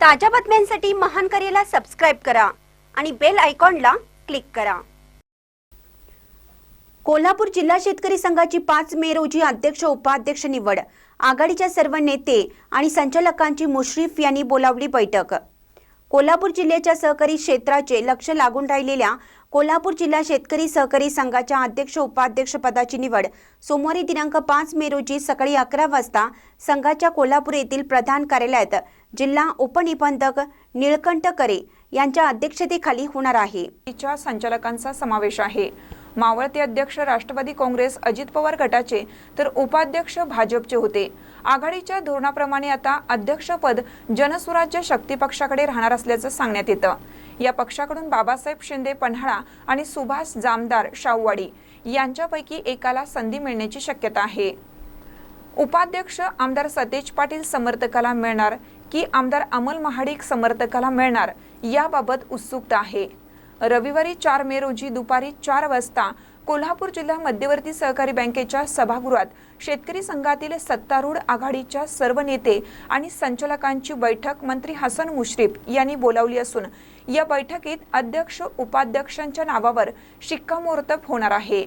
ताज्या बातम्यांसाठी महान करेला सबस्क्राईब करा आणि बेल आयकॉनला क्लिक करा. कोल्हापूर जिल्हा शेतकरी संघाची पाच मे रोजी अध्यक्ष उपाध्यक्ष निवड. आघाडीच्या सर्व नेते आणि संचालकांची मुश्रीफ यांनी बोलावली बैठक. कोल्हापूर जिल्ह्याच्या सहकारी क्षेत्राचे लक्ष लागून राहिलेल्या कोल्हापूर जिल्हा शेतकरी सहकारी संघाच्या अध्यक्ष उपाध्यक्ष पदाची निवड सोमवारी दिनांक पाच मे रोजी सकाळी अकरा वाजता संघाच्या कोल्हापूर येथील प्रधान कार्यालयात जिल्हा उपनिबंधक निळकंठ करे यांच्या अध्यक्षतेखाली होणार आहे. तिच्या संचालकांचा समावेश आहे. मावळते अध्यक्ष राष्ट्रवादी काँग्रेस अजित पवार गटाचे तर उपाध्यक्ष भाजपचे होते. आघाडीच्या धोरणाप्रमाणे आता अध्यक्षपद जनसुराज्य शक्ती पक्षाकडे राहणार असल्याचं सांगण्यात येतं. या पक्षाकडून बाबासाहेब शिंदे पन्हाळा आणि सुभाष जामदार शाहूवाडी यांच्यापैकी एकाला संधी मिळण्याची शक्यता आहे. उपाध्यक्ष आमदार सतेज पाटील समर्थकाला मिळणार की आमदार अमल महाडिक समर्थकाला मिळणार याबाबत उत्सुकता आहे. रविवारी चार मे रोजी दुपारी चार वाजता कोल्हापूर जिल्हा मध्यवर्ती सहकारी बँकेच्या सभागृहात शेतकरी संघातील सत्तारूढ आघाडीच्या सर्व नेते आणि संचालकांची बैठक मंत्री हसन मुश्रीफ यांनी बोलावली असून या बैठकीत अध्यक्ष उपाध्यक्षांच्या नावावर शिक्कामोर्तब होणार आहे.